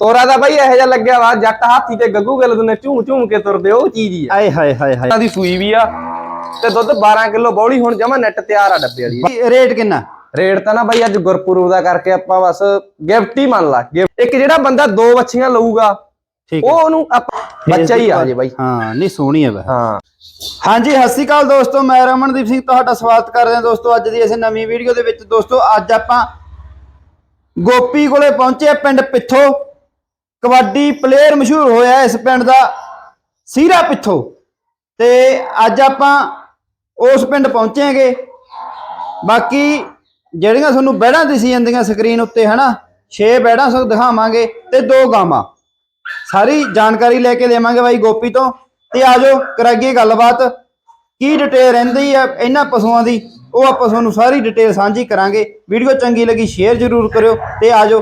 ਤੋਰਾ ਦਾ ਬਾਈ ਇਹੋ ਜਿਹਾ ਲੱਗਿਆ ਵਾ ਜੱਟ ਹਾਥੀ ਤੇ ਗੱਗੂ ਗਿੱਲ ਨੇ ਝੂਮ ਝੂਮ ਕੇ ਤੁਰਦੇ ਉਹ ਚੀਜ਼ ਹੀ ਆ। ਆਏ ਹਾਏ ਹਾਏ ਹਾਏ। ਇਹਨਾਂ ਦੀ ਸੂਈ ਵੀ ਆ ਤੇ ਦੁੱਧ 12 ਕਿਲੋ ਬੌਲੀ ਹੁਣ ਜਮਾ ਨੈਟ ਤਿਆਰ ਆ ਡੱਬੇ ਵਾਲੀ। ਰੇਟ ਕਿੰਨਾ? ਰੇਟ ਤਾਂ ਨਾ ਬਾਈ ਅੱਜ ਗੁਰਪੁਰਬ ਦਾ ਕਰਕੇ ਆਪਾਂ ਬਸ ਗਿਫਟ ਹੀ ਮੰਨ ਲਾ। ਇੱਕ ਜਿਹੜਾ ਬੰਦਾ ਦੋ ਬੱਚੀਆਂ ਲਊਗਾ ਠੀਕ ਉਹ ਉਹਨੂੰ ਆਪਾਂ ਬੱਚਾ ਹੀ ਆ ਜੇ ਬਾਈ। ਹਾਂ ਨਹੀਂ ਸੋਹਣੀ ਹੈ ਹਾਂ। ਹਾਂਜੀ ਸਤਿ ਸ਼੍ਰੀ ਅਕਾਲ ਦੋਸਤੋ ਮੈਂ ਰਮਨਦੀਪ ਸਿੰਘ ਤੁਹਾਡਾ ਸਵਾਗਤ ਕਰਦੇ ਹਾਂ ਦੋਸਤੋ ਅੱਜ ਦੀ ਇਸ ਨਵੀਂ ਵੀਡੀਓ ਦੇ ਵਿੱਚ। ਦੋਸਤੋ ਅੱਜ ਆਪਾਂ ਗੋਪੀ ਕੋਲੇ ਪਹੁੰਚੇ ਪਿੰਡ ਪਿੱਥੋ। ਕਬੱਡੀ ਪਲੇਅਰ ਮਸ਼ਹੂਰ ਹੋਇਆ ਇਸ ਪਿੰਡ ਦਾ ਸੀਰਾ ਪਿੱਥੋ। ਤੇ ਅੱਜ ਆਪਾਂ ਉਸ ਪਿੰਡ ਪਹੁੰਚੇਗੇ ਬਾਕੀ ਜਿਹੜੀਆਂ ਤੁਹਾਨੂੰ ਬੈੜਾਂ ਦਿਸੀ ਜਾਂਦੀਆਂ ਸਕਰੀਨ ਉੱਤੇ, ਹਨਾ? 6 ਬੈੜਾਂ ਸੋ ਦਿਖਾਵਾਂਗੇ ਤੇ ਦੋ ਗਾਵਾਂ। ਸਾਰੀ ਜਾਣਕਾਰੀ ਲੈ ਕੇ ਦੇਵਾਂਗੇ ਬਾਈ ਗੋਪੀ ਤੋਂ। ਤੇ ਆਜੋ, ਕਰਾਈਏ ਗੱਲਬਾਤ। ਕੀ ਡਿਟੇਲ ਰਹਿੰਦੀ ਆ ਇਹਨਾਂ ਪਸ਼ੂਆਂ ਦੀ, ਉਹ ਆਪਾਂ ਤੁਹਾਨੂੰ ਸਾਰੀ ਡਿਟੇਲ ਸਾਂਝੀ ਕਰਾਂਗੇ। ਵੀਡੀਓ ਚੰਗੀ ਲੱਗੀ ਸ਼ੇਅਰ ਜ਼ਰੂਰ ਕਰਿਓ ਤੇ ਆਜੋ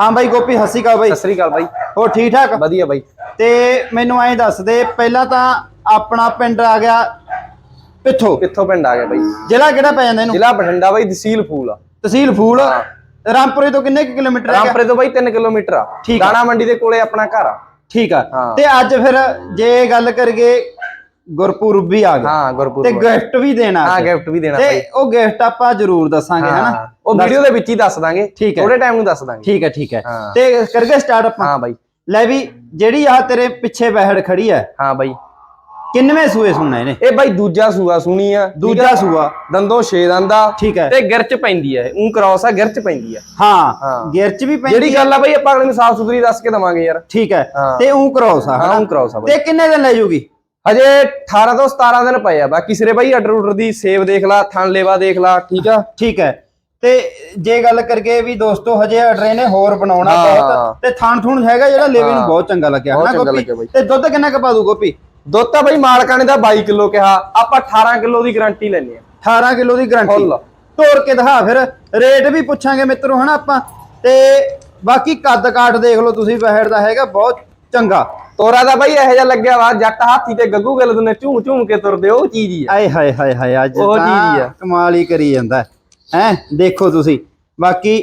ਹਾਂ ਬਾਈ ਗੋਪੀ ਸਤਿ ਸ਼੍ਰੀ ਅਕਾਲ ਬਾਈ। ਸਤਿ ਸ੍ਰੀ ਅਕਾਲ ਬਾਈ। ਹੋਰ ਠੀਕ ਠਾਕ? ਵਧੀਆ ਬਾਈ। ਤੇ ਮੈਨੂੰ ਐਂ ਦੱਸ ਦੇ ਪਹਿਲਾਂ ਤਾਂ ਆਪਣਾ ਪਿੰਡ ਆ ਗਿਆ ਪਿੱਥੋ। ਕਿੱਥੋਂ ਪਿੰਡ ਆ ਗਿਆ ਬਾਈ। ਜ਼ਿਲ੍ਹਾ ਕਿਹੜਾ ਪੈ ਜਾਂਦਾ ਇਹਨੂੰ? ਜ਼ਿਲ੍ਹਾ ਬਠਿੰਡਾ ਬਾਈ ਤਹਿਸੀਲ ਫੂਲ ਆ। ਤਹਿਸੀਲ ਫੂਲ। ਰਾਮਪੁਰੇ ਤੋਂ ਕਿੰਨੇ ਕੁ ਕਿਲੋਮੀਟਰ ਹੈ ਰਾਮਪੁਰੇ ਤੋਂ ਬਾਈ 3 ਕਿਲੋਮੀਟਰ ਆ। ਠੀਕ ਆ। ਦਾਣਾ ਮੰਡੀ ਦੇ ਕੋਲੇ ਆਪਣਾ ਘਰ ਆ। ਠੀਕ ਆ। ਤੇ ਅੱਜ ਫਿਰ ਜੇ ਗੱਲ ਕਰੀਏ ਗੁਰਪੁਰਬ ਵੀ ਆ ਗਿਆ। ਹਾਂ ਤੇ ਗੁਰਪੁਰਬ ਗਿਫਟ ਵੀ ਦੇਣਾ ਹਾਂ। ਗਿਫਟ ਵੀ ਦੇਣਾ ਤੇ ਉਹ ਗਿਫਟ ਆਪਾਂ ਜ਼ਰੂਰ ਦੱਸਾਂਗੇ ਹਨਾ? ਉਹ ਵੀਡੀਓ ਦੇ ਵਿੱਚ ਹੀ ਦੱਸ ਦਾਂਗੇ। ਥੋੜੇ ਟਾਈਮ ਨੂੰ ਦੱਸ ਦਾਂਗੇ। ਠੀਕ ਹੈ ਠੀਕ ਹੈ। ਤੇ ਕਰਗੇ ਸਟਾਰਟ ਆਪਾਂ। ਹਾਂ ਬਾਈ। ਲੈ ਵੀ ਜਿਹੜੀ ਆ ਤੇਰੇ ਪਿੱਛੇ ਬਹਿੜ ਖੜੀ ਹੈ ਹਾਂ ਬਾਈ। ਕਿੰਨਵੇਂ ਸੂਏ ਸੁਣਨਾ ਇਹਨੇ? ਇਹ ਬਾਈ ਦੂਜਾ ਸੂਆ ਸੁਣੀ ਆ। ਦੂਜਾ ਸੂਆ। ਦੰਦੋਂ 6 ਦੰਦਾ। ਠੀਕ ਹੈ। ਤੇ ਗਿਰਚ ਪੈਂਦੀ ਆ ਉਹ ਕ੍ਰਾਸ ਆ ਗਿਰਚ ਪੈਂਦੀ ਆ ਹਾਂ ਹਾਂ। ਗੇਅਰ ਚ ਵੀ ਪੈਂਦੀ ਜਿਹੜੀ ਗੱਲ ਆ ਬਾਈ ਆਪਾਂ ਅਗਲੇ ਨੂੰ ਸਾਫ਼ ਸੁਥਰੀ ਦੱਸ ਕੇ ਦਵਾਂਗੇ ਯਾਰ। ਠੀਕ ਹੈ। ਤੇ ਉਹ ਕ੍ਰੋਸ ਆ ਹਾਂ? ਉਹ ਕ੍ਰਾਸ ਆ ਬਾਈ। ਤੇ ਕਿੰਨੇ ਦਿਨ ਲੈ ਜੂਗੀ? ਹਜੇ 18 ਤੋਂ 17 ਦਿਨ ਪਏ ਆ ਬਾਕੀ ਸਿਰੇ ਬਾਈ ਆਰਡਰ ਆਰਡਰ ਦੀ ਸੇਵ ਦੇਖ ਲਾ ਥਣ ਲੇਵਾ ਦੇਖ ਲਾ ਠੀਕ ਆ ਠੀਕ ਹੈ ਤੇ ਜੇ ਗੱਲ ਕਰਗੇ ਵੀ ਦੋਸਤੋ ਹਜੇ ਆਰਡਰ ਨੇ ਹੋਰ ਬਣਾਉਣਾ। ਬਹੁਤ ਤੇ ਥਾਣ ਥੂਣ ਹੈਗਾ ਜਿਹੜਾ ਲੇਵੇ ਨੂੰ। ਬਹੁਤ ਚੰਗਾ ਲੱਗਿਆ ਹਨਾ ਗੋਪੀ। ਤੇ ਦੁੱਧ ਕਿੰਨਾ ਕੁ ਪਾ ਦੂ ਗੋਪੀ ਦੁੱਧ ਤਾਂ ਬਾਈ ਮਾਲਕਾਂ ਨੇ ਤਾਂ 22 ਕਿਲੋ ਕਿਹਾ ਆਪਾਂ 18 ਕਿਲੋ ਦੀ ਗਾਰੰਟੀ ਲੈਣੀ ਆ 18 ਕਿਲੋ ਦੀ ਗਾਰੰਟੀ। ਤੋੜ ਕੇ ਦਿਖਾ ਫਿਰ ਰੇਟ ਵੀ ਪੁੱਛਾਂਗੇ ਮਿੱਤਰੋ ਹਨਾ ਆਪਾਂ ਤੇ ਬਾਕੀ ਕੱਦ ਕਾਠ ਦੇਖ ਲਓ ਤੁਸੀਂ ਬਹਿੜ ਦਾ ਹੈਗਾ ਬਹੁਤ ਚੰਗਾ ਤੋਰਾ ਦਾ ਬਾਈ ਇਹੋ ਜਿਹਾ ਲੱਗਿਆ ਵਾ ਜੱਟ ਹਾਥੀ ਤੇ ਗੱਗੂ ਗਿੱਲ ਨੇ ਝੂਮ ਝੂਮ ਕੇ ਤੁਰਦੇ ਉਹ ਚੀਜ਼ ਹੀ ਆ। ਆਏ ਹਾਏ ਹਾਏ ਹਾਏ ਅੱਜ ਉਹ ਚੀਜ਼ ਤਾਂ ਆ। ਕਮਾਲ ਹੀ ਕਰੀ ਜਾਂਦਾ। ਹੈ ਦੇਖੋ ਤੁਸੀਂ ਬਾਕੀ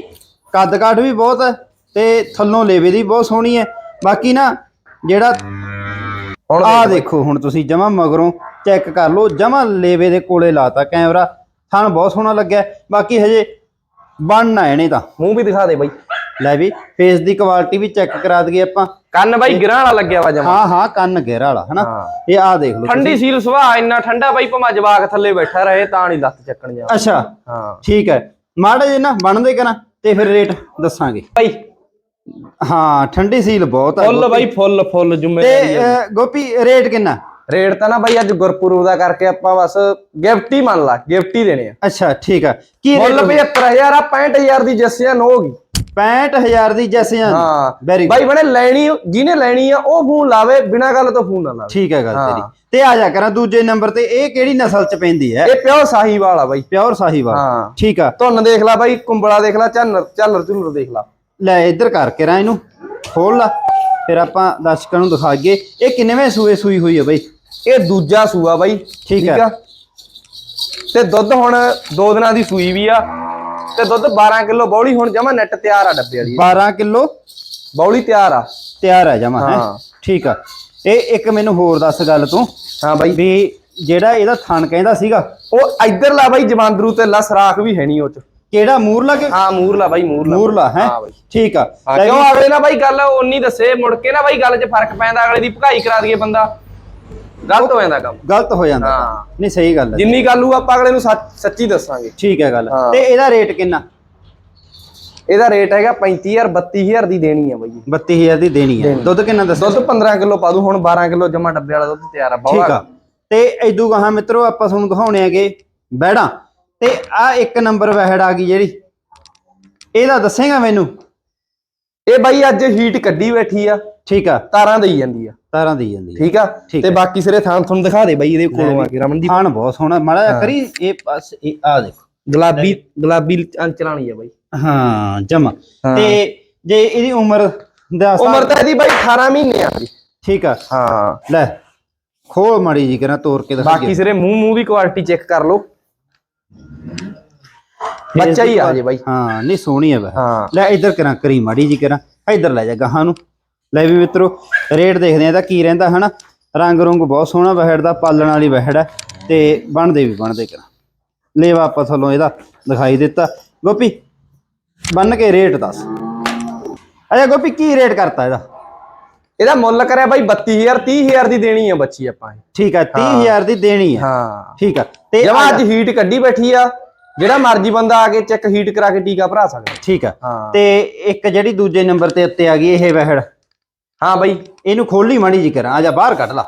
ਕੱਦ ਕਾਠ ਵੀ ਬਹੁਤ ਹੈ ਤੇ ਥੱਲੋਂ ਲੇਵੇ ਦੀ ਬਹੁਤ ਸੋਹਣੀ ਹੈ ਬਾਕੀ ਨਾ ਜਿਹੜਾ ਹੁਣ ਆਹ ਦੇਖੋ ਹੁਣ ਤੁਸੀਂ ਜਮਾ ਮਗਰੋਂ ਚੈੱਕ ਕਰ ਲਓ ਜਮਾ ਲੇਵੇ ਦੇ ਕੋਲੇ ਲਾਤਾ ਕੈਮਰਾ ਸਾਨੂੰ ਬਹੁਤ ਸੋਹਣਾ ਲੱਗਿਆ। ਬਾਕੀ ਹਜੇ ਬਣਨਾ ਇਹਨੇ ਤਾਂ। ਮੂੰਹ ਵੀ ਦਿਖਾ ਦੇ ਬਾਈ। ਲੈ ਵੀ ਫੇਸ ਦੀ ਕੁਆਲਿਟੀ ਵੀ ਚੈੱਕ ਕਰਾ ਦਈਏ ਆਪਾਂ। ਕੰਨ ਬਾਈ ਗਿਰਾਂ ਵਾਲਾ ਲੱਗਿਆ ਵਾ ਜਮਾ। ਹਾਂ ਹਾਂ ਕੰਨ ਗਹਿਰਾ ਵਾਲਾ ਹਨਾ? ਹਾਂ। ਇਹ ਆਹ ਦੇਖ ਲਓ ਠੰਡੀ ਸੀਲ ਸੁਭਾਅ ਇੰਨਾ ਠੰਡਾ ਬਾਈ ਭਮਾ ਜਵਾਕ ਥੱਲੇ ਬੈਠਾ ਰਹੇ ਤਾਂ ਨਹੀਂ ਲੱਤ ਚੱਕਣ ਜਾ ਅੱਛਾ। ਹਾਂ। ਠੀਕ ਹੈ। ਮਾੜਾ ਜੇ ਨਾ ਬਣਦੇ ਕਰਾਂ ਤੇ ਫਿਰ ਰੇਟ ਦੱਸਾਂਗੇ। ਬਾਈ। ਹਾਂ ਠੰਡੀ ਸੀਲ ਬਹੁਤ ਹੈ ਫੁੱਲ ਬਾਈ ਫੁੱਲ ਫੁੱਲ ਤੇ ਜ਼ਿੰਮੇਵਾਰੀ ਆ। ਅਹ, ਗੋਪੀ ਰੇਟ ਕਿੰਨਾ? ਰੇਟ ਤਾਂ ਨਾ ਬਾਈ ਅੱਜ ਗੁਰਪੁਰਬ ਦਾ ਕਰਕੇ ਆਪਾਂ ਬਸ ਗਿਫਟ ਹੀ ਮੰਨ ਲਾ ਗਿਫਟ ਹੀ ਦੇਣੇ ਆ। ਅੱਛਾ ਠੀਕ ਆ। ਕੀ ਮੁੱਲ ਰੇਟ 75000 ਆ 65000 ਦੀ ਜੱਸਿਆ ਨੋ ਹੋਗੀ 65000 ਦੀ ਜੈਸੇ ਹਾਂ। ਵੈਰੀ ਬਾਈ ਬਣੇ ਲੈਣੀ ਜਿਹਨੇ ਲੈਣੀ ਆ ਉਹ ਫੋਨ ਲਾਵੇ ਬਿਨਾਂ ਗੱਲ ਤੋਂ ਫੋਨ ਨਾ ਲਾਵੇ। ਠੀਕ ਹੈ ਗੱਲ। ਤੇਰੀ। ਤੇ ਆ ਜਾ ਕਰਾਂ ਦੂਜੇ ਨੰਬਰ ਤੇ ਇਹ ਕਿਹੜੀ ਨਸਲ ਚ ਪੈਂਦੀ ਹੈ? ਇਹ ਪਿਓ ਸਾਹੀਵਾਲ ਆ ਬਾਈ। ਪਿਓਰ ਸਾਹੀਵਾਲ। ਹਾਂ। ਠੀਕ ਆ। ਧੁੰਨ ਦੇਖ ਲੈ ਬਾਈ ਕੁੰਬਲਾ ਦੇਖ ਲੈ ਝੱਲਰ ਝੱਲਰ ਝੁੱਲਰ ਦੇਖ ਲੈ। ਲੈ ਇੱਧਰ ਕਰਕੇ ਰਾਂ ਇਹਨੂੰ। ਖੋਲ ਲਾ। ਫਿਰ ਆਪਾਂ ਦਰਸ਼ਕਾਂ ਨੂੰ ਦਿਖਾਈਏ। ਇਹ ਕਿੰਨੇਵੇਂ ਸੂਏ ਸੂਈ ਹੋਈ ਹੈ ਬਈ? ਇਹ ਦੂਜਾ ਸੂਆ ਬਾਈ। ਠੀਕ ਹੈ। ਤੇ ਦੁੱਧ ਹੁਣ 2 ਦਿਨਾਂ ਦੀ ਸੂਈ ਵੀ ਆ। ਤੇ ਦੁੱਧ 12 ਕਿਲੋ ਬੌਲੀ ਹੁਣ ਜਮਾ ਨੈਟ ਤਿਆਰ ਆ ਡੱਬੇ ਵਾਲੀ। 12 ਕਿਲੋ? ਬੌਲੀ ਤਿਆਰ ਆ। ਤਿਆਰ ਹੈ ਜਮਾ ਹੈ। ਠੀਕ ਆ। ਇਹ ਇੱਕ ਮੈਨੂੰ ਹੋਰ ਦੱਸ ਗੱਲ ਤੂੰ ਹਾਂ ਬਾਈ। ਵੀ ਜਿਹੜਾ ਇਹਦਾ ਥਣ ਕਹਿੰਦਾ ਸੀਗਾ। ਉਹ ਇੱਧਰ ਲਾ ਬਾਈ ਜਮਾਂਦਰੂ ਤੇ ਲਾ ਸਰਾਖ ਵੀ ਹੈ ਨਹੀਂ ਉਹ ਚ। ਕਿਹੜਾ ਮੂਰਲਾ ਕਿ ਹਾਂ ਮੂਰਲਾ ਬਾਈ ਮੂਰਲਾ। ਮੂਰਲਾ ਹੈ? ਠੀਕ ਆ। ਕਿਉਂ ਅਗਲੇ ਨਾ ਬਾਈ ਗੱਲ ਉਨੀ ਦੱਸੇ ਮੁੜ ਕੇ ਨਾ ਬਾਈ ਗੱਲ 'ਚ ਫ਼ਰਕ ਪੈਂਦਾ ਅਗਲੇ ਦੀ ਭਗਾਈ ਕਰਾ ਦਈਏ ਬੰਦਾ। ਗਲਤ ਹੋ ਜਾਂਦਾ ਕੰਮ। ਗਲਤ ਹੋ ਜਾਂਦਾ ਹਾਂ। ਨਹੀਂ ਸਹੀ ਗੱਲ ਹੈ। ਜਿੰਨੀ ਗੱਲ ਉਹ ਆਪਾਂ ਅਗਲੇ ਨੂੰ ਸੱਚ- ਸੱਚੀ ਦੱਸਾਂਗੇ। ਠੀਕ ਹੈ ਗੱਲ। ਹਾਂ। ਤੇ ਇਹਦਾ ਰੇਟ ਕਿੰਨਾ? ਇਹਦਾ ਰੇਟ ਹੈਗਾ 35000 32000 ਦੀ ਦੇਣੀ ਆ ਬਾਈ। 32000 ਦੀ ਦੇਣੀ ਹੈ। ਦੁੱਧ ਕਿੰਨਾ ਦੱਸੋ ਦੁੱਧ 15 ਕਿਲੋ ਪਾ ਦੂ ਹੁਣ 12 ਕਿਲੋ ਜਮਾ ਡੱਬੇ ਵਾਲਾ ਦੁੱਧ ਤਿਆਰ ਆ ਠੀਕ ਆ। ਤੇ ਇਦੂ ਗਾਹਾਂ ਮਿੱਤਰੋ ਆਪਾਂ ਤੁਹਾਨੂੰ ਦਿਖਾਉਣੇ ਹੈਗੇ ਬੈੜਾਂ। ਤੇ ਆ ਇੱਕ ਨੰਬਰ ਵਹਿੜ ਆ ਗਈ ਜਿਹੜੀ। ਇਹਦਾ ਦੱਸੇਗਾ ਮੈਨੂੰ। ਇਹ ਬਾਈ ਅੱਜ ਹੀਟ ਕੱਢੀ ਬੈਠੀ ਆ। ਠੀਕ ਆ? ਤਾਰਾਂ ਦੇਈ ਜਾਂਦੀ ਆ। ਤਾਰਾਂ ਦੀ ਜਾਂਦੀ ਠੀਕ ਆ? ਠੀਕ ਤੇ ਬਾਕੀ ਸਿਰੇ ਥਾਂ ਤੁਹਾਨੂੰ ਦਿਖਾ ਦੇ ਬਾਈ ਇਹਦੇ ਕੋਲੋਂ ਆ ਕੇ ਰਮਨ ਦੀ ਥਾਣ ਬਹੁਤ ਸੋਹਣਾ। ਮਾੜਾ ਜਿਹਾ ਕਰੀ ਇਹ ਪਾਸ ਇਹ ਆ ਦੇਖੋ। ਗੁਲਾਬੀ ਗੁਲਾਬੀ ਚਲਾਣੀ ਆ ਬਾਈ। ਹਾਂ ਜਮਾ। ਹਾਂ। ਤੇ ਜੇ ਇਹਦੀ ਉਮਰ ਦਾ ਹਿਸਾਬ- ਉਮਰ ਤਾਂ ਇਹਦੀ ਬਾਈ 18 ਮਹੀਨੇ ਆ ਜੀ। ਠੀਕ ਆ। ਹਾਂ। ਲੈ ਖੋਲ ਮਾੜੀ ਜੀ ਕਰਾਂ ਤੋੜ ਕੇ ਦਿਖਾ ਬਾਕੀ ਸਿਰੇ ਮੂੰਹ ਮੂੰਹ ਦੀ ਕੁਆਲਿਟੀ ਚੈੱਕ ਕਰ ਲਓ। ਬੱਚਾ ਹੀ ਆ ਜੇ ਬਾਈ। ਹਾਂ ਨਹੀਂ ਸੋਹਣੀ ਹੈ ਵੈ। ਹਾਂ। ਲੈ ਇੱਧਰ ਕਰਾਂ ਕਰੀ ਮਾੜੀ ਜੀ ਕਰਾਂ। ਇੱਧਰ ਲੈ ਜਾ ਗਾਹਾਂ ਨੂੰ। ਲੈ ਵੀ ਮਿੱਤਰੋ ਰੇਟ ਦੇਖਦੇ ਆ ਇਹਦਾ ਕੀ ਰਹਿੰਦਾ ਹਨਾ? ਰੰਗ ਰੁੰਗ ਬਹੁਤ ਸੋਹਣਾ ਬਹਿੜ ਦਾ ਪਾਲਣ ਵਾਲੀ ਬਹਿੜ ਹੈ ਤੇ ਬਣਦੇ ਵੀ ਬਣਦੇ ਕਰ ਲੇਵਾ ਆਪਾਂ ਥੱਲੋਂ ਇਹਦਾ ਦਿਖਾਈ ਦਿੱਤਾ। ਗੋਪੀ ਬੰਨ ਕੇ ਰੇਟ ਦੱਸ। ਅੱਛਾ ਗੋਪੀ ਕੀ ਰੇਟ ਕਰਤਾ ਇਹਦਾ? ਇਹਦਾ ਮੁੱਲ ਕਰਿਆ ਬਾਈ 32000 30000 ਦੀ ਦੇਣੀ ਆ ਬੱਚੀ ਆਪਾਂ ਇਹ। ਠੀਕ ਆ 30000 ਦੀ ਦੇਣੀ ਆ। ਹਾਂ। ਠੀਕ ਆ ਤੇ ਜਮਾ ਅੱਜ ਹੀਟ ਕੱਢੀ ਬੈਠੀ ਆ। ਜਿਹੜਾ ਮਰਜ਼ੀ ਬੰਦਾ ਆ ਕੇ ਚੈੱਕ ਹੀਟ ਕਰਾ ਕੇ ਟੀਕਾ ਭਰਾ ਸਕਦਾ। ਠੀਕ ਆ ਹਾਂ। ਤੇ ਇੱਕ ਜਿਹੜੀ ਦੂਜੇ ਨੰਬਰ ਤੇ ਉੱਤੇ ਆ ਗਈ ਇਹ ਬਹਿੜ ਹਾਂ ਬਾਈ ਇਹਨੂੰ ਖੋਲੀ ਮਾੜੀ ਜੀ ਕਰਾਂ ਆ ਜਾ ਬਾਹਰ ਕੱਢ ਲਾ।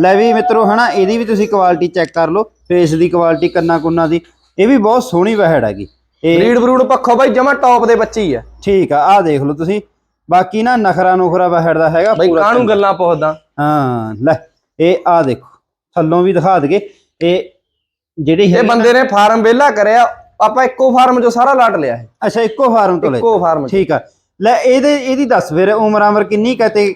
ਲੈ ਵੀ ਮਿੱਤਰੋ ਹਨਾ ਇਹਦੀ ਵੀ ਤੁਸੀਂ ਕੁਆਲਿਟੀ ਚੈੱਕ ਕਰ ਲਓ ਫੇਸ ਦੀ ਕੁਆਲਿਟੀ ਕੰਨਾ ਕੁੰਨਾ ਦੀ ਇਹ ਵੀ ਬਹੁਤ ਸੋਹਣੀ ਵਹਿੜ ਹੈਗੀ। ਇਹ ਬਰੀਡ ਬਰੂਡ ਪੱਖੋਂ ਬਾਈ ਜਮਾ ਟੌਪ ਦੇ ਬੱਚੇ ਹੀ ਆ। ਠੀਕ ਆ ਆਹ ਦੇਖ ਲਓ ਤੁਸੀਂ। ਬਾਕੀ ਨਾ ਨਖਰਾ ਨੁਖਰਾ ਵਹਿੜ ਦਾ ਹੈਗਾ ਬਾਈ ਕਾਹਨੂੰ ਗੱਲਾਂ ਪੁੱਛਦਾ? ਹਾਂ ਲੈ ਇਹ ਆ ਦੇਖੋ ਥੱਲੋਂ ਵੀ ਦਿਖਾ ਦਗੇ ਇਹ ਜਿਹੜੀ ਇਹ ਬੰਦੇ ਨੇ ਫਾਰਮ ਵਿਹਲਾ ਕਰਿਆ ਆਪਾਂ ਇੱਕੋ ਫਾਰਮ ਚੋਂ ਸਾਰਾ ਲਾਟ ਲਿਆ ਇਹ। ਅੱਛਾ ਇੱਕੋ ਫਾਰਮ ਤੋਂ ਲੈ ਇੱਕੋ ਫਾਰਮ ਠੀਕ ਆ। ਲੈ ਇਹਦੇ ਇਹਦੀ ਦੱਸ ਫਿਰ ਉਮਰ ਆਮਰ ਕਿੰਨੀ ਕਹਤੇ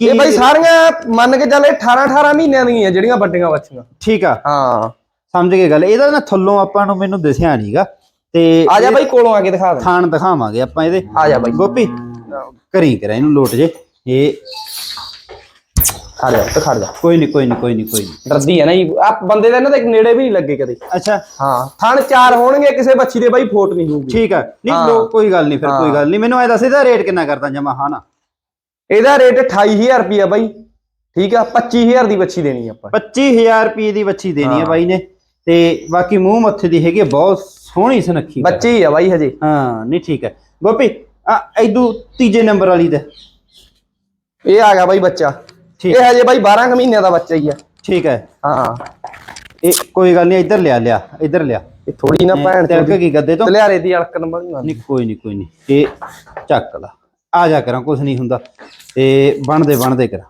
ਕੀ ਇਹ ਬਾਈ ਸਾਰੀਆਂ ਮੰਨ ਕੇ ਚੱਲ ਇਹ 18 18 ਮਹੀਨਿਆਂ ਦੀਆਂ ਜਿਹੜੀਆਂ ਵੱਡੀਆਂ ਬੱਚੀਆਂ। ਠੀਕ ਆ। ਹਾਂ। ਸਮਝ ਗਏ ਗੱਲ। ਇਹਦਾ ਨਾ ਥੱਲੋਂ ਆਪਾਂ ਨੂੰ ਮੈਨੂੰ ਦਿਸਿਆ ਨਹੀਂਗਾ ਤੇ ਆ ਜਾ ਬਾਈ ਕੋਲੋਂ ਆ ਕੇ ਦਿਖਾ ਦੇ। ਥਾਣ ਦਿਖਾਵਾਂਗੇ ਆਪਾਂ ਇਹਦੇ। ਆ ਜਾ ਬਾਈ। ਗੋਪੀ ਕਰੀ ਕਰਾਂ ਇਹਨੂੰ ਲੋਟ ਜੇ। ਇਹ ਖੜ ਜਾ ਤੇ ਖੜ ਜਾ। ਕੋਈ ਨਹੀਂ ਕੋਈ ਨਹੀਂ ਕੋਈ ਨਹੀਂ ਕੋਈ ਨਹੀਂ। ਡਰਦੀ ਹੈ ਨਾ ਜੀ। ਆ ਬੰਦੇ ਦੇ ਇਹਨਾਂ ਦੇ ਨੇੜੇ ਵੀ ਨਹੀਂ ਲੱਗੇ ਕਦੇ। ਅੱਛਾ। ਹਾਂ। ਥਣ ਚਾਰ ਹੋਣਗੇ ਕਿਸੇ ਬੱਚੀ ਦੇ ਬਾਈ ਫੋਟ ਨਹੀਂ ਹੋਊਗੀ। ਠੀਕ ਆ। ਨਹੀਂ ਹਾਂ। ਲੋ ਕੋਈ ਗੱਲ ਨਹੀਂ ਫਿਰ ਕੋਈ ਹਾਂ। ਗੱਲ ਨਹੀਂ। ਮੈਨੂੰ ਐ ਦੱਸ ਇਹਦਾ ਰੇਟ ਕਿੰਨਾ ਕਰਦਾ ਜਮਾ ਹਾਂ ਨਾ? ਇਹਦਾ ਰੇਟ 28000 ਰੁਪਿਆ ਬਾਈ। ਠੀਕ ਆ 25000 ਦੀ ਬੱਚੀ ਦੇਣੀ ਆਪਾਂ। 25000 ਰੁਪਏ ਦੀ ਬੱਚੀ ਦੇਣੀ ਹੈ ਹਾਂ। ਬਾਈ ਨੇ। ਤੇ ਬਾਕੀ ਮੂੰਹ ਮੱਥੇ ਦੀ ਹੈਗੀ ਬਹੁਤ ਸੋਹਣੀ ਸੁਨੱਖੀ ਬੱਚੀ ਹੀ ਆ ਬਾਈ ਹਜੇ। ਹਾਂ ਨਹੀਂ ਠੀਕ ਹੈ ਗੋਪੀ ਆ ਐਦੂ ਤੀਜੇ ਨੰਬਰ ਵਾਲੀ ਤੇ ਇਹ ਆ ਗਿਆ ਬਾਈ ਬੱਚਾ। ਇਹ ਹਜੇ ਬਾਈ 12 ਕੁ ਮਹੀਨਿਆਂ ਦਾ ਬੱਚਾ ਹੀ ਆ। ਠੀਕ ਹੈ। ਹਾਂ। ਇਹ ਕੋਈ ਗੱਲ ਨਹੀਂ ਇੱਧਰ ਲਿਆ ਲਿਆ ਇੱਧਰ ਲਿਆ। ਇਹ ਥੋੜੀ ਨਾ ਭੈਣ ਤੇ ਅੱਗੇ ਕੀ ਗੱਦੇ ਤੋਂ? ਤਲਿਆਰੇ ਦੀ ਅਲਕਣ ਗੱਲ ਨਹੀਂ ਕੋਈ ਨਹੀਂ ਕੋਈ ਨਹੀਂ। ਇਹ ਚੱਕ ਲਾ। ਆ ਜਾ ਕਰਾਂ ਕੁਝ ਨਹੀਂ ਹੁੰਦਾ। ਤੇ ਬਣਦੇ ਬਣਦੇ ਕਰਾਂ।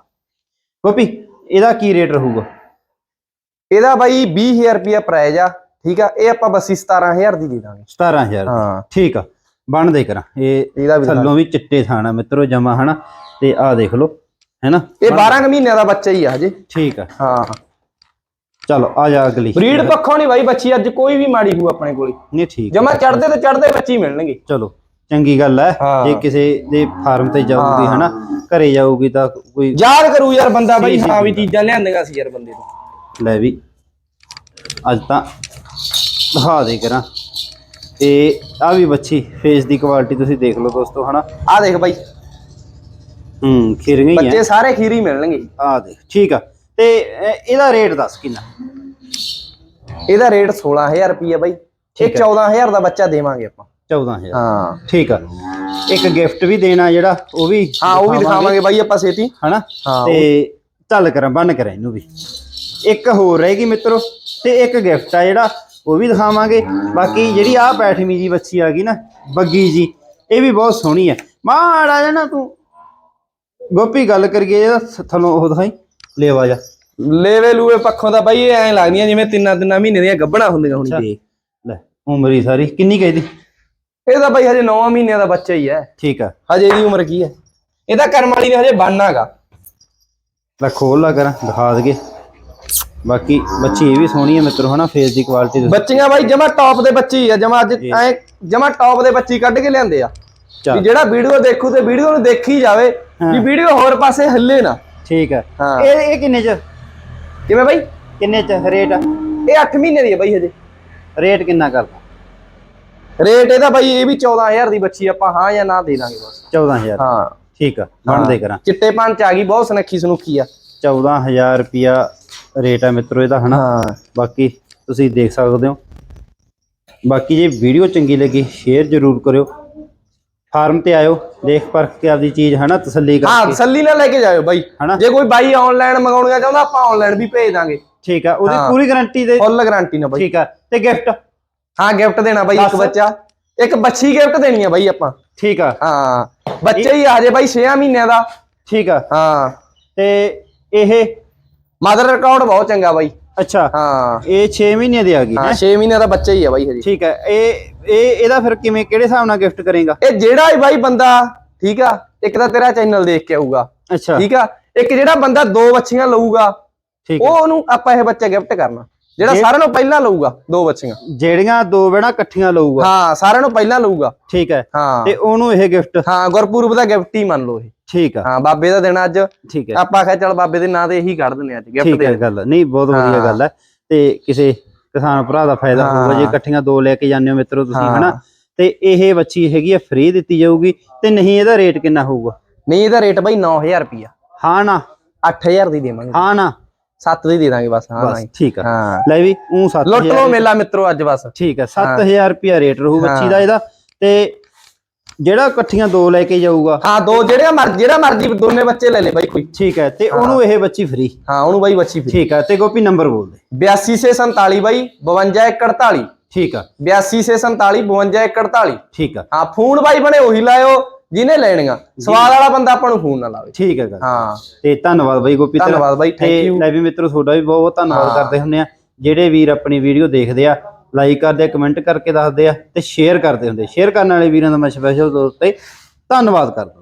ਗੋਪੀ ਇਹਦਾ ਕੀ ਰੇਟ ਰਹੂਗਾ? ਇਹਦਾ ਬਾਈ 20000 ਰੁਪਿਆ ਪ੍ਰਾਈਜ਼ ਆ ਠੀਕ ਆ? ਇਹ ਆਪਾਂ ਬਸ 17000 ਦੀ ਦੇ ਦਾਂਗੇ। 17000 ਹਾਂ। ਠੀਕ ਆ ਬਣਦੇ ਕਰਾਂ। ਇਹ ਇਹਦਾ ਵੀ ਥੱਲੋਂ ਵੀ ਚਿੱਟੇ ਥਾਣਾ ਮਿੱਤਰੋ ਜਮਾ ਹਨਾ? ਤੇ ਆਹ ਦੇਖ ਲਓ। ਹੈਨਾ ਇਹ 12 ਕੁ ਮਹੀਨਿਆਂ ਦਾ ਬੱਚਾ ਹੀ ਆ ਹਜੇ। ਠੀਕ ਆ। ਹਾਂ। ਚਲੋ ਆ ਜਾ ਅਗਲੀ। ਬਰੀਡ ਪੱਖੋਂ ਨਹੀਂ ਬਾਈ ਬੱਚੀ ਅੱਜ ਕੋਈ ਵੀ ਮਾੜੀ ਹੋ ਆਪਣੇ ਕੋਲੇ। ਨਹੀਂ ਠੀਕ ਜਮਾ ਚੜਦੇ ਤੇ ਚੜਦੇ ਬੱਚੇ ਮਿਲਣਗੇ। ਚਲੋ ਚੰਗੀ ਗੱਲ ਹੈ। ਜੇ ਕਿਸੇ ਦੇ ਫਾਰਮ ਤੇ ਜਾਊਗੀ ਹਾਂ। ਹਨਾ ਘਰੇ ਜਾਊਗੀ ਤਾਂ ਕੋਈ ਯਾਦ ਕਰੂ ਯਾਰ ਬੰਦਾ ਬਾਈ ਹਾਂ ਵੀ। ਚੀਜ਼ਾਂ ਲਿਆਂਦੀਆਂ ਸੀ ਯਾਰ ਬੰਦੇ ਤੋਂ। ਲੈ ਵੀ ਅੱਜ ਤਾਂ ਦਿਖਾ ਦੇ ਕਰਾਂ। ਤੇ ਆ ਵੀ ਬੱਚੀ ਫੇਸ ਦੀ ਕੁਆਲਿਟੀ ਤੁਸੀਂ ਦੇਖ ਲਓ ਦੋਸਤੋ ਹਨਾ। ਆ ਦੇਖ ਬਾਈ। ਹੂੰ ਖਿਰ ਗਈ ਬੱਚੇ ਹੈ ਸਾਰੇ ਖੀਰੀ ਮਿਲਣਗੇ। ਆ ਦੇਖ ਠੀਕ ਆ। ਤੇ ਇਹ- ਇਹਦਾ ਰੇਟ ਦੱਸ ਕਿੰਨਾ? ਇਹਦਾ ਰੇਟ 16000 ਰੁਪਿਆ ਬਾਈ। ਇਹ 14000 ਦਾ ਬੱਚਾ ਦੇਵਾਂਗੇ ਆਪਾਂ। 14000 ਹਾਂ। ਠੀਕ ਆ। ਇੱਕ ਗਿਫਟ ਵੀ ਦੇਣਾ ਜਿਹੜਾ ਉਹ ਵੀ ਹਾਂ ਉਹ ਵੀ ਦਿਖਾਵਾਂਗੇ। ਬਾਈ ਆਪਾਂ ਛੇਤੀ ਹਨਾ? ਹਾਂ, ਤੇ ਚੱਲ ਕਰਾਂ ਬੰਨ ਕਰਾਂ ਇਹਨੂੰ ਵੀ। ਇੱਕ ਹੋਰ ਰਹੇਗੀ ਮਿੱਤਰੋ ਤੇ ਇੱਕ ਗਿਫਟ ਆ ਜਿਹੜਾ ਉਹ ਵੀ ਦਿਖਾਵਾਂਗੇ। ਬਾਕੀ ਜਿਹੜੀ ਆ ਬੈਠਵੀਂ ਜੀ ਬੱਚੀ ਆ ਗਈ ਨਾ ਬੱਗੀ ਜੀ ਇਹ ਵੀ ਬਹੁਤ ਸੋਹਣੀ ਹੈ ਮਾੜਾ ਜਿਹਾ ਨਾ ਤੂੰ ਗੋਪੀ ਗੱਲ ਕਰੀਏ ਇਹਦਾ ਥੱਲੋਂ ਉਹ ਦਿਖਾਈ। ਲੇਵਾ ਜਾ। ਲੇਵੇ ਲੂਵੇ ਪੱਖੋਂ ਤਾਂ ਬਾਈ ਐਂ ਲੱਗਦੀਆਂ ਜਿਵੇਂ ਤਿੰਨਾਂ ਤਿੰਨਾਂ ਮਹੀਨੇ ਦੀਆਂ ਗੱਭਣਾ ਹੁੰਦੀਆਂ ਹੁਣ ਦੇਖ ਲੈ ਉਮਰ ਹੀ ਸਾਰੀ। ਕਿੰਨੀ ਕਹਿਦੀ ਇਹ ਤਾਂ ਬਾਈ ਹਜੇ 9 ਮਹੀਨਿਆਂ ਦਾ ਬੱਚਾ ਹੀ ਹੈ। ਠੀਕ ਆ। ਹਜੇ ਇਹਦੀ ਉਮਰ ਕੀ ਹੈ? ਇਹਦਾ ਕਰਮ ਵਾਲੀ ਨੇ ਹਜੇ ਬਣਨਾਗਾ ਲੈ ਖੋਲ ਲਾ ਕਰਾਂ ਦਿਖਾ ਦਗੇ ਬਾਕੀ ਬੱਚੀ ਇਹ ਵੀ ਸੋਹਣੀ ਹੈ ਮਿੱਤਰੋ ਹਨਾ? ਫੇਸ ਦੀ ਕੁਆਲਿਟੀ ਬੱਚੀਆਂ ਬਾਈ ਜਮਾ ਟੌਪ ਦੇ ਬੱਚੇ ਆ। ਜਮਾ ਅੱਜ ਐ ਜਮਾ ਟੌਪ ਦੇ ਬੱਚੇ ਕੱਢ ਕੇ ਲਿਆਂਦੇ ਆ। ਵੀ ਜਿਹੜਾ ਵੀਡੀਓ ਦੇਖੂ ਤੇ ਵੀਡੀਓ ਨੂੰ ਦੇਖੀ ਜਾਵੇ ਵੀ ਵੀਡੀਓ ਹੋਰ ਪਾਸੇ ਹੱਲੇ ਨਾ। ਠੀਕ ਹਾਂ। ਇਹ ਇਹ ਕਿੰਨੇ ਚ? ਕਿਵੇਂ ਬਾਈ? ਕਿੰਨੇ ਚ ਰੇਟ? ਇਹ 8 ਮਹੀਨੇ ਦੀ ਹੈ ਬਾਈ ਹਜੇ। ਰੇਟ ਕਿੰਨਾ ਕਰਦਾ? ਰੇਟ ਇਹਦਾ ਬਾਈ ਇਹ ਵੀ 14000 ਦੀ ਬੱਚੀ ਆਪਾਂ ਹਾਂ ਜਾਂ ਨਾ ਦੇ ਦਾਂਗੇ ਬਸ। 14000 ਹਾਂ। ਠੀਕ ਆ ਬਣਦੇ ਕਰਾਂ। ਚਿੱਟੇ ਪੰਚ ਆ ਗਈ ਬਹੁਤ ਸੁਨੱਖੀ ਸੁਨੱਖੀ ਆ। 14000 ਰੁਪਿਆ ਰੇਟ ਆ ਮਿੱਤਰੋ ਇਹਦਾ ਹਨਾ? ਬਾਕੀ ਤੁਸੀਂ ਦੇਖ ਸਕਦੇ ਹੋ। ਬਾਕੀ ਜੇ ਵੀਡੀਓ ਚੰਗੀ ਲੱਗੀ ਸ਼ੇਅਰ ਜ਼ਰੂਰ ਕਰਿਓ। ਫਾਰਮ ਤੇ ਆਇਓ ਦੇਖ ਪਰਖ ਕੇ ਆਪਦੀ ਚੀਜ਼ ਹਨਾ ਤਸੱਲੀ ਹਾਂ ਕਰਕੇ। ਤਸੱਲੀ ਨਾਲ ਲੈ ਕੇ ਜਾਇਓ ਬਾਈ। ਹਨਾ? ਜੇ ਕੋਈ ਬਾਈ ਆਨਲਾਈਨ ਮੰਗਾਉਣਾ ਚਾਹੁੰਦਾ ਆਪਾਂ ਆਨਲਾਈਨ ਵੀ ਭੇਜ ਦਾਂਗੇ। ਠੀਕ ਆ ਉਹਦੀ ਹਾਂ। ਪੂਰੀ ਗਾਰੰਟੀ ਦੇ ਫੁੱਲ ਗਾਰੰਟੀ ਨਾਲ ਬਾਈ। ਠੀਕ ਆ ਤੇ ਗਿਫਟ ਹਾਂ ਗਿਫਟ ਦੇਣਾ ਬਾਈ ਇੱਕ ਦੱਸ। ਬੱਚਾ। ਇੱਕ ਬੱਚੀ ਗਿਫਟ ਦੇਣੀ ਆ ਬਾਈ ਆਪਾਂ। ਠੀਕ ਆ। ਹਾਂ ਬੱਚੇ ਹੀ ਆ ਹਜੇ ਬਾਈ 6 ਮਹੀਨਿਆਂ ਦਾ। ਠੀਕ ਆ। ਹਾਂ। ਤੇ ਇਹ? ਮਦਰ ਰਿਕਾਰਡ ਬਹੁਤ ਚੰਗਾ ਬਾਈ। ਅੱਛਾ। ਹਾਂ। ਇਹ 6 ਮਹੀਨੇ ਦੀ ਆ ਗਈ ਹਾਂ ਹੈਂ? 6 ਮਹੀਨਿਆਂ ਦਾ ਬੱਚਾ ਹੀ ਆ ਬਾਈ ਹਜੇ। ਠੀਕ ਹੈ ਇਹ ਇਹ ਇਹਦਾ ਫਿਰ ਕਿਵੇਂ ਕਿਹੜੇ ਹਿਸਾਬ ਨਾਲ ਗਿਫਟ ਕਰੇਗਾ? ਇਹ ਜਿਹੜਾ ਹੀ ਬਾਈ ਬੰਦਾ ਠੀਕ ਆ ਇੱਕ ਤਾਂ ਤੇਰਾ ਚੈਨਲ ਦੇਖ ਕੇ ਆਊਗਾ। ਅੱਛਾ। ਠੀਕ ਆ? ਇੱਕ ਜਿਹੜਾ ਬੰਦਾ ਦੋ ਬੱਚੀਆਂ ਲਊਗਾ ਠੀਕ ਉਹ ਉਹਨੂੰ ਆਪਾਂ ਇਹ ਬੱਚਾ ਗਿਫਟ ਕਰਨਾ। ਜਿਹੜਾ ਸਾਰਿਆਂ ਨੂੰ ਪਹਿਲਾਂ ਲਊਗਾ ਦੋ ਬੱਚੀਆਂ ਜਿਹੜੀਆਂ ਦੋ ਬੈਣਾ ਇਕੱਠੀਆਂ ਲਊਗਾ। ਹਾਂ ਸਾਰਿਆਂ ਨੂੰ ਪਹਿਲਾਂ ਲਊਗਾ। ਠੀਕ ਹੈ ਹਾਂ। ਤੇ ਉਹਨੂੰ ਇਹ ਗਿਫਟ ਹਾਂ ਗੁਰਪੁਰਬ ਦਾ ਗਿਫਟ ਹੀ ਮੰਨ ਲਓ ਇਹ। ਠੀਕ ਆ। ਹਾਂ ਬਾਬੇ ਦਾ ਦਿਨ ਅੱਜ। ਠੀਕ ਹੈ ਆਪਾਂ ਆਖਿਆ ਚੱਲ ਬਾਬੇ ਦੇ ਨਾਂ ਤੇ ਇਹੀ ਕੱਢ ਦਿੰਦੇ ਅੱਜ ਗਿਫਟ ਠੀਕ ਹੈ ਦੇ ਗੱਲ ਨਹੀਂ ਬਹੁਤ ਵਧੀਆ। ਗੱਲ ਹੈ ਤੇ ਕਿਸੇ ਕਿਸਾਨ ਭਰਾ ਦਾ ਫਾਇਦਾ। ਹੋਊਗਾ ਜੇ ਇਕੱਠੀਆਂ ਦੋ ਲੈ ਕੇ ਜਾਂਦੇ ਹੋ ਮਿੱਤਰੋ ਤੁਸੀਂ। ਹਨਾ? ਤੇ ਇਹ ਬੱਚੀ ਹੈਗੀ ਆ ਫ੍ਰੀ ਦਿੱਤੀ ਜਾਊਗੀ ਤੇ ਨਹੀਂ ਇਹਦਾ ਰੇਟ ਕਿੰਨਾ ਹੋਊਗਾ? ਨਹੀਂ ਇਹਦਾ ਰੇਟ ਬਾਈ 9000 ਰੁਪਿਆ ਹਾਂ ਨਾ? 8000 ਦੀ ਦੇਵਾਂਗੇ। ਹਾਂ ਨਾ? 7 ਦੀ ਦੇ ਦਾਂਗੇ ਬਸ ਹਾਂ ਬਸ ਠੀਕ ਆ। ਹਾਂ। ਲੈ ਵੀ ਉਹ 7000 ਲੁੱਟ ਲੋ ਮੇਲਾ ਮਿੱਤਰੋ ਅੱਜ ਬਸ। ਠੀਕ ਹੈ। 7000 ਰੁਪਿਆ ਰੇਟ ਰਹੂ ਬੱਚੀ ਦਾ ਇਹਦਾ ਤੇ ਜਿਹੜਾ ਇਕੱਠੀਆਂ ਦੋ ਲੈ ਕੇ ਜਾਊਗਾ। ਹਾਂ ਦੋ ਜਿਹੜੇ ਮਰ ਜਿਹੜਾ ਮਰਜ਼ੀ ਦੋਨੇ ਬੱਚੇ ਲੈ ਲੈ ਬਾਈ ਕੋਈ। ਠੀਕ ਹੈ ਤੇ ਉਹਨੂੰ ਇਹ ਬੱਚੀ ਫ੍ਰੀ ਹਾਂ ਉਹਨੂੰ ਬਾਈ ਬੱਚੀ ਫਿਰ ਠੀਕ ਹੈ ਤੇ ਗੋਪੀ ਨੰਬਰ ਬੋਲ ਦੇ। 82 ਸੇ 47 ਬਾਈ 52 41 ਠੀਕ ਆ 82 ਸੇ 47 52 41 ਠੀਕ ਆ ਹਾਂ ਫੋਨ ਬਾਈ ਬਣੇ ਉਹੀ ਲਾਇਓ ਜਿਹਨੇ ਲੈਣੀਆਂ। ਸਵਾਦ ਵਾਲਾ ਬੰਦਾ ਆਪਾਂ ਨੂੰ ਫੋਨ ਨਾ ਲਾਵੇ। ਠੀਕ ਹੈ ਹਾਂ। ਤੇ ਧੰਨਵਾਦ ਬਾਈ ਗੋਪੀ। ਧੰਨਵਾਦ ਬਾਈ, ਤੇ you। ਲੈ ਵੀ ਮਿੱਤਰੋ ਤੁਹਾਡਾ ਵੀ ਬਹੁਤ ਬਹੁਤ ਧੰਨਵਾਦ। ਕਰਦੇ ਹੁੰਦੇ ਆ ਜਿਹੜੇ ਵੀਰ ਆਪਣੀ ਵੀਡੀਓ ਦੇਖਦੇ ਆ ਲਾਈਕ ਕਰਦੇ ਆ ਕਮੈਂਟ ਕਰਕੇ ਦੱਸਦੇ ਆ ਤੇ ਸ਼ੇਅਰ ਕਰਦੇ ਹੁੰਦੇ ਸ਼ੇਅਰ ਕਰਨ ਵਾਲੇ ਵੀਰਾਂ ਦਾ ਮੈਂ ਸਪੈਸ਼ਲ ਤੌਰ ਤੇ ਧੰਨਵਾਦ ਕਰਦਾ।